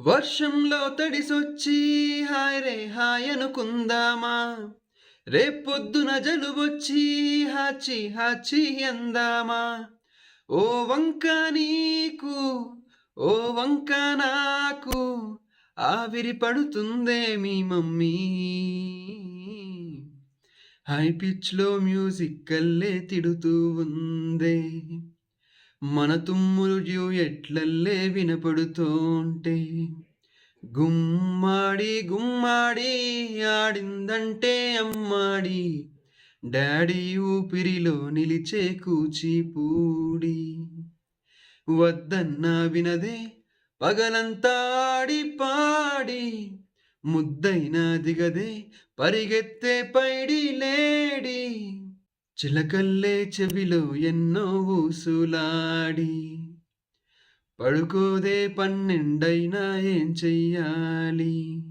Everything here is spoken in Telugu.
వర్షంలో తడిసొచ్చి హాయ్ రే హాయ్ అనుకుందామా? రేపొద్దున జలుబొచ్చి హాచి హాచి అందామా? ఓ వంక నీకు ఓ వంక నాకు ఆవిరి పడుతుందే మీ మమ్మీ. హై పిచ్లో మ్యూజిక్ కల్లే తిడుతూ ఉందే. మన తుమ్ములు ఎట్లల్లే వినపడుతోంటే గుమ్మాడి గుమ్మాడి ఆడిందంటే అమ్మాడి డాడీ ఊపిరిలో నిలిచే కూచిపూడి వద్దన్నా వినదే పగలంతా ఆడి పాడి ముద్దైనా దిగదే పరిగెత్తే పైడి లేడి. చిలకల్లే చెవిలో ఎన్నో ఊసులాడి. పడుకోదే పన్నెండైనా ఏం చెయ్యాలి?